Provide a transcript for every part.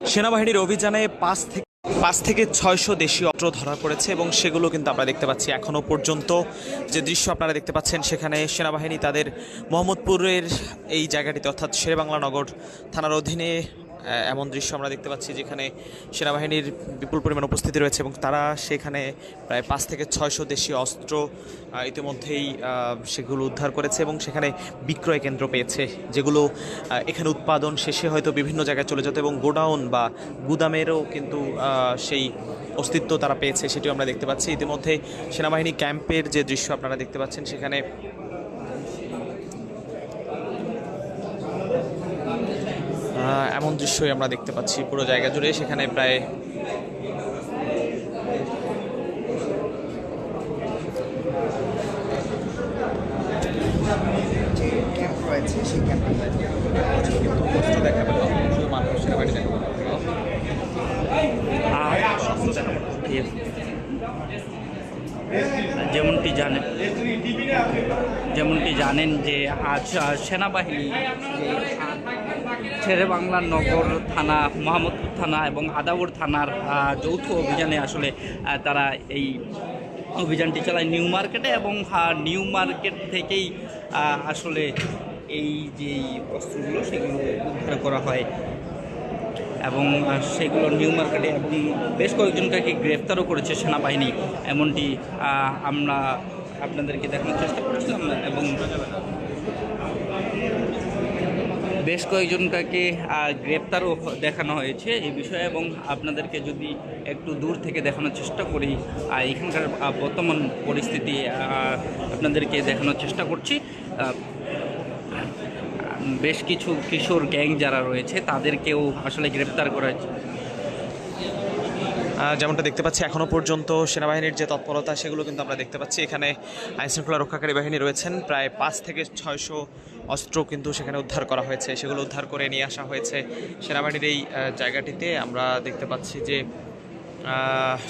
সেনাবাহিনীর অভিযানে পাঁচ থেকে পাঁচ থেকে ছয়শো দেশীয় অস্ত্র ধরা পড়েছে এবং সেগুলো কিন্তু আমরা দেখতে পাচ্ছি এখনও পর্যন্ত। যে দৃশ্য আপনারা দেখতে পাচ্ছেন, সেখানে সেনাবাহিনী তাদের মোহাম্মদপুরের এই জায়গাটিতে, অর্থাৎ শেরেবাংলা নগর থানার অধীনে এমন দৃশ্য আমরা দেখতে পাচ্ছি যেখানে সেনাবাহিনীর বিপুল পরিমাণ উপস্থিতি রয়েছে এবং তারা সেখানে প্রায় পাঁচ থেকে ছয়শো দেশীয় অস্ত্র ইতিমধ্যেই সেগুলো উদ্ধার করেছে এবং সেখানে বিক্রয় কেন্দ্র পেয়েছে, যেগুলো এখানে উৎপাদন শেষে হয়তো বিভিন্ন জায়গায় চলে যেত এবং গোডাউন বা গুদামেরও কিন্তু সেই অস্তিত্ব তারা পেয়েছে, সেটিও আমরা দেখতে পাচ্ছি। ইতিমধ্যে সেনাবাহিনী ক্যাম্পের যে দৃশ্য আপনারা দেখতে পাচ্ছেন, সেখানে এমন দৃশ্যই আমরা দেখতে পাচ্ছি পুরো জায়গা জুড়ে সেখানে প্রায় না। যেমনটি জানেন যেমনটি জানেন যে আজ সেনাবাহিনী বাংলা নগর থানা, মোহাম্মদপুর থানা এবং আদাবর থানার যৌথ অভিযানে আসলে তারা এই অভিযানটি চালায় নিউ মার্কেটে এবং নিউ মার্কেট থেকেই আসলে এই যে অস্ত্রগুলো সেগুলো উদ্ধার করা হয় এবং সেগুলো নিউ মার্কেটে এবং বেশ কয়েকজনকে গ্রেফতারও করেছে সেনাবাহিনী। এমনটি আমরা আপনাদেরকে দেখানোর চেষ্টা করছিলাম এবং বেশ কয়েকজনটাকে গ্রেপ্তারও দেখানো হয়েছে এই বিষয়ে এবং আপনাদেরকে যদি একটু দূর থেকে দেখানোর চেষ্টা করি এখানকার বর্তমান পরিস্থিতি আপনাদেরকে দেখানোর চেষ্টা করছি। বেশ কিছু কিশোর গ্যাং যারা রয়েছে, তাদেরকেও আসলে গ্রেপ্তার করা যেমনটা দেখতে পাচ্ছি এখনও পর্যন্ত সেনাবাহিনীর যে তৎপরতা, সেগুলো কিন্তু আমরা দেখতে পাচ্ছি। এখানে আইনশৃঙ্খলা রক্ষাকারী বাহিনী রয়েছেন। প্রায় পাঁচ থেকে ছয়শো অস্ত্র কিন্তু সেখানে উদ্ধার করা হয়েছে। সেগুলো উদ্ধার করে নিয়ে আসা হয়েছে সেনাবাহিনীর এই জায়গাটিতে। আমরা দেখতে পাচ্ছি যে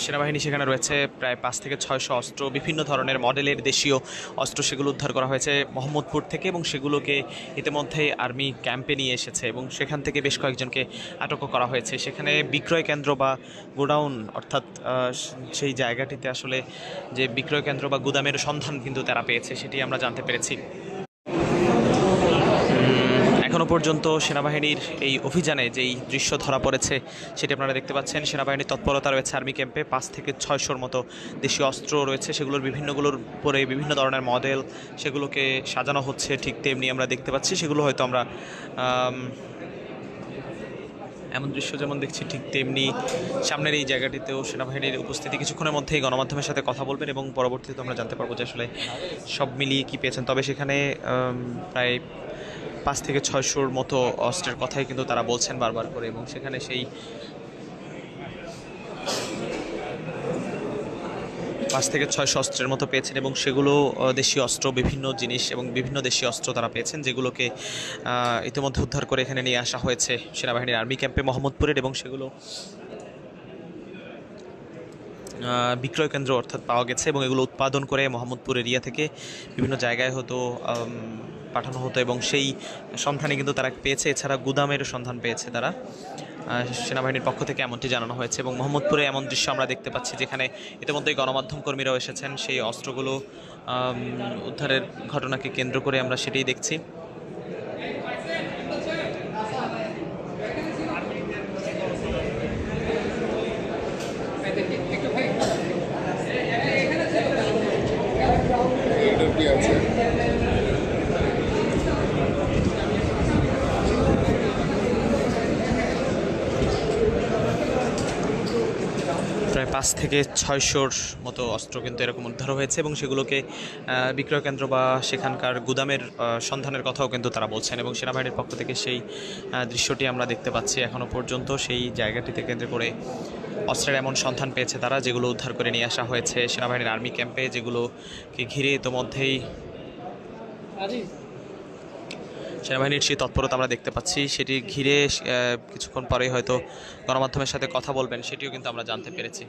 সেনাবাহিনী সেখানে রয়েছে প্রায় পাঁচ থেকে ছয়শো অস্ত্র, বিভিন্ন ধরনের মডেলের দেশীয় অস্ত্র সেগুলো উদ্ধার করা হয়েছে মোহাম্মদপুর থেকে এবং সেগুলোকে ইতিমধ্যে আর্মি ক্যাম্পে নিয়ে এসেছে এবং সেখান থেকে বেশ কয়েকজনকে আটকও করা হয়েছে। সেখানে বিক্রয় কেন্দ্র বা গোডাউন অর্থাৎ সেই জায়গাটিতে আসলে যে বিক্রয় কেন্দ্র বা গুদামের সন্ধান কিন্তু তারা পেয়েছে, সেটি আমরা জানতে পেরেছি। এখনও পর্যন্ত সেনাবাহিনীর এই অভিযানে যেই দৃশ্য ধরা পড়েছে, সেটি আপনারা দেখতে পাচ্ছেন। সেনাবাহিনীর তৎপরতা রয়েছে আর্মি ক্যাম্পে, পাঁচ থেকে ছয়শোর মতো দেশীয় অস্ত্র রয়েছে। সেগুলোর বিভিন্নগুলোর উপরে বিভিন্ন ধরনের মডেল সেগুলোকে সাজানো হচ্ছে ঠিক তেমনি আমরা দেখতে পাচ্ছি। সেগুলো হয়তো আমরা এমন দৃশ্য যেমন দেখছি ঠিক তেমনি সামনের এই জায়গাটিতেও সেনাবাহিনীর উপস্থিতি কিছুক্ষণের মধ্যেই গণমাধ্যমের সাথে কথা বলবেন এবং পরবর্তীতে আমরা জানতে পারব যে আসলে সব মিলিয়ে কী পেয়েছেন। তবে সেখানে প্রায় পাঁচ থেকে ছয়শোর মতো অস্ত্রের কথাই কিন্তু তারা বলছেন বারবার করে এবং সেখানে সেই পাঁচ থেকে ছয়শো অস্ত্রের মতো পেয়েছেন এবং সেগুলো দেশীয় অস্ত্র, বিভিন্ন জিনিস এবং বিভিন্ন দেশীয় অস্ত্র তারা পেয়েছেন যেগুলোকে ইতিমধ্যে উদ্ধার করে এখানে নিয়ে আসা হয়েছে সেনাবাহিনীর আর্মি ক্যাম্পে মোহাম্মদপুরের এবং সেগুলো বিক্রয় কেন্দ্র অর্থাৎ পাওয়া গেছে এবং এগুলো উৎপাদন করে মোহাম্মদপুর এরিয়া থেকে বিভিন্ন জায়গায় হতো পাঠানো হতো এবং সেই সন্ধানে কিন্তু তারা পেয়েছে। এছাড়া গুদামের সন্ধান পেয়েছে তারা। সেনাবাহিনীর পক্ষ থেকে এমনটি জানানো হয়েছে এবং মোহাম্মদপুরে এমন দৃশ্য আমরা দেখতে পাচ্ছি যেখানে ইতিমধ্যেই গণমাধ্যম কর্মীরাও এসেছেন। সেই অস্ত্রগুলো উদ্ধারের ঘটনাকে কেন্দ্র করে আমরা সেটাই দেখছি প্রায় পাঁচ থেকে ছয়শোর মতো অস্ত্র কিন্তু এরকম উদ্ধার হয়েছে এবং সেগুলোকে বিক্রয় কেন্দ্র বা সেখানকার গুদামের সন্ধানের কথাও কিন্তু তারা বলছেন এবং সেনাবাহিনীর পক্ষ থেকে সেই দৃশ্যটি আমরা দেখতে পাচ্ছি এখনও পর্যন্ত। সেই জায়গাটিতে কেন্দ্র করে অস্ত্রের এমন সন্ধান পেয়েছে তারা, যেগুলো উদ্ধার করে নিয়ে আসা হয়েছে সেনাবাহিনীর আর্মি ক্যাম্পে, যেগুলোকে ঘিরে ইতোমধ্যেই সেনাবাহিনীর সেই তৎপরতা আমরা দেখতে পাচ্ছি। সেটি ঘিরে কিছুক্ষণ পরেই হয়তো গণমাধ্যমের সাথে কথা বলবেন, সেটিও কিন্তু আমরা জানতে পেরেছি।